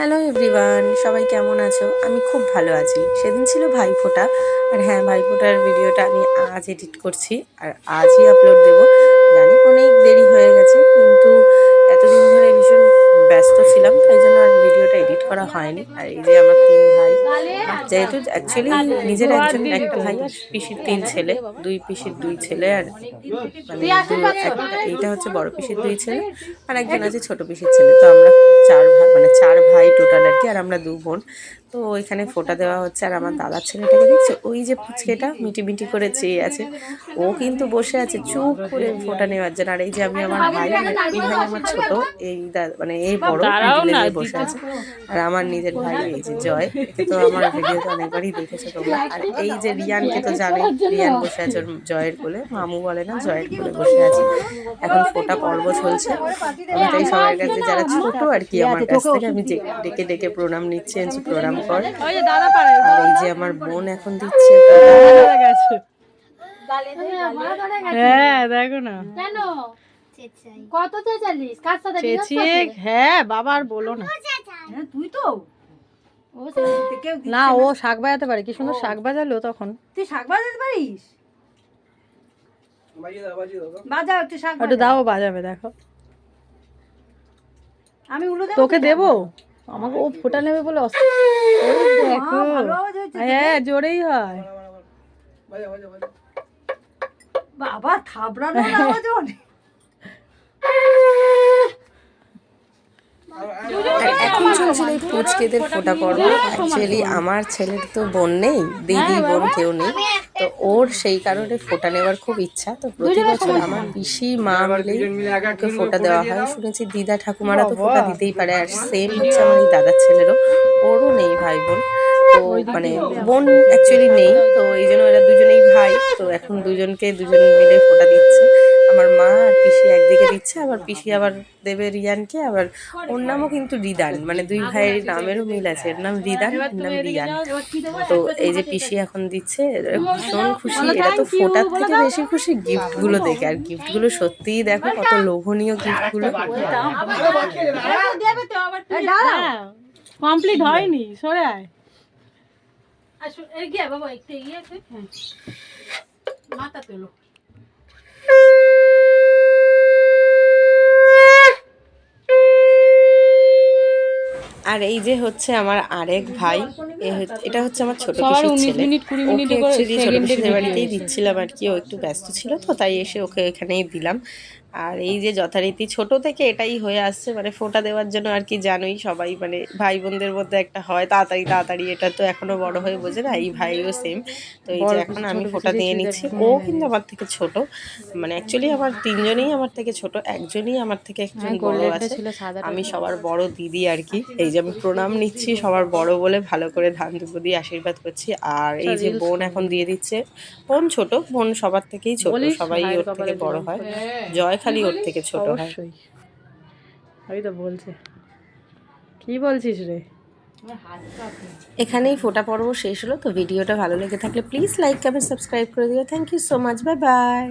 Hello everyone সবাই কেমন আছো? আমি খুব ভালো আছি। সেদিন ছিল ভাইফোঁটা। আর হ্যাঁ ভাইফোঁটার ভিডিওটা আমি আজ এডিট করছি আর আজই আপলোড দেবো। জানি অনেক দেরি হয়ে গেছে, কিন্তু এতদিন ধরে ভীষণ ব্যস্ত ছিলাম, তাই জন্য আর ভিডিওটা এডিট করা হয়নি। আর এই যে আমার তিন ভাই যেহেতু অ্যাকচুয়ালি নিজের একজন, একটা ভাই, পিসির তিন ছেলে, দুই পিসির দুই ছেলে, আর মানে এইটা হচ্ছে বড় পিসির দুই ছেলে, আর একজন আছে ছোট পিসির ছেলে। তো আমরা চার ভাই মানে চার ভাই টোটাল আর কি আর আমরা দু বোন। তো ওইখানে ফোঁটা দেওয়া হচ্ছে আর আমার দাদার ছেলেটাকে দেখছ? ওই যে পুচকেটা মিটি মিটি করে চেয়ে আছে। ও কিন্তু বসে আছে চুপ করে ফোঁটা নেওয়ার জন্য। আর এই যে আমি আমার ভাই এই ভাই আমার ছোট এই মানে এই বড় বসে আছে। আর আমার নিজের ভাই এই যে জয় একে তো আমার ভিডিওতে অনেকবারই দেখেছ তোমরা। আর এই যে রিয়ানকে তো জানে রিয়ান বসে আছে ওর জয়ের কোলে মামু বলে না জয়ের কোলে বসে আছে। এখন ফোটা পর্ব চলছে। আমি তাই সবার কাছে যারা ছোট আর কি আমার কাছ থেকে আমি ডেকে ডেকে প্রণাম নিচ্ছি প্রণাম কর। ওই যে দাদা পারে আর এই যে আমার বোন এখন দিচ্ছে। হ্যাঁ দেখো না। কেন? কত চেঁচালিস? কার সাথে চেঁচিয়ে হ্যাঁ বাবা আর বলো না। হ্যাঁ, তুই তো। না ও শাক বাজাতে পারে। কি সুন্দর শাক বাজালো তখন। তুই শাক বাজাতে পারিস? বাজাও একটু শাক একটু দাও বাজাবে দেখো। আমি উলো দেবো তোকে দেবো? আমাকে ও ফোটা নেবে বলে অস- দেখো। হ্যাঁ জোরেই হয়। বাবা থাবড়ানো আওয়াজ অনেক। এখন চলছিল এই পুচকেদের ফোটা পর্ব অ্যাকচুয়ালি আমার ছেলের তো বোন নেই দিদি বোন কেউ নেই। ওর সেই কারণে ফোটা নেওয়ার খুব ইচ্ছা। তো প্রতি বছর আমার পিসি মা বলে ওকে ফোটা দেওয়া হয়। শুনেছি দিদা ঠাকুমারা তো ফোটা দিতেই পারে। আর সেম হচ্ছে আমার এই দাদার ছেলেরও। ওরও নেই ভাই বোন। তো মানে বোন অ্যাকচুয়ালি নেই। তো এই জন্য ওরা দুজনেই ভাই। তো এখন দুজনকে দুজন মিলে ফোটা দিচ্ছে। আমার মা আর পিসি একদিকে দিচ্ছে আবার পিসি আবার দেবে রিয়ানকে আবার ওর নামও কিন্তু রিদান মানে দুই ভাইয়ের নামেরও মিল আছে এর নাম রিদান এর নাম রিয়ান। তো এই যে পিসি এখন দিচ্ছে ভীষণ খুশি এরা তো ফোটার থেকে বেশি খুশি গিফটগুলো দেখে আর গিফটগুলো সত্যিই দেখো কত লোভনীয় গিফটগুলো দেবে তো আবার তুই কমপ্লিট হয়নি সরে আয়। আসো এগিয়ে বাবা একটু এগিয়ে আছে। হ্যাঁ। মাথা তোলো। আর এই যে হচ্ছে আমার আরেক ভাই এটা হচ্ছে আমার ছোট পিসির ছেলে। মিনিট, 20 মিনিট ওকে করে ছোট পিসিদের বাড়িতেই দিচ্ছিলাম আর কি ও একটু ব্যস্ত ছিল তো তাই এসে ওকে এখানেই দিলাম। আর এই যে যথারীতি ছোট থেকে এটাই হয়ে আসছে মানে ফোঁটা দেওয়ার জন্য আর কি জানোই সবাই মানে ভাই বোনদের মধ্যে একটা হয় তাড়াতাড়ি তাড়াতাড়ি এটা তো এখনও বড় হয়ে বোঝে না এই ভাইও সেম তো এই যে এখন আমি ফোঁটা দিয়ে নিচ্ছি। ও কিন্তু আমার থেকে ছোট মানে অ্যাকচুয়ালি আমার তিনজনেই আমার থেকে ছোট একজনই আমার থেকে একজন বড় আছে। আমি সবার বড় দিদি আর কি এই যে আমি প্রণাম নিচ্ছি সবার বড় বলে ভালো করে ধান দুপুর দিয়ে আশীর্বাদ করছি। আর এই যে বোন এখন দিয়ে দিচ্ছে বোন ছোট বোন সবার থেকেই ছোট সবাই ওর থেকে বড় হয়। জয় খালি ওর থেকে ছোট হয়। ওই তো বলছে। কি বলছিস রে? এখানেই ফোটা পর্ব শেষ হলো তো ভিডিওটা ভালো লেগে থাকলে প্লিজ লাইক কমেন্ট সাবস্ক্রাইব করে দিও। Thank you so much bye bye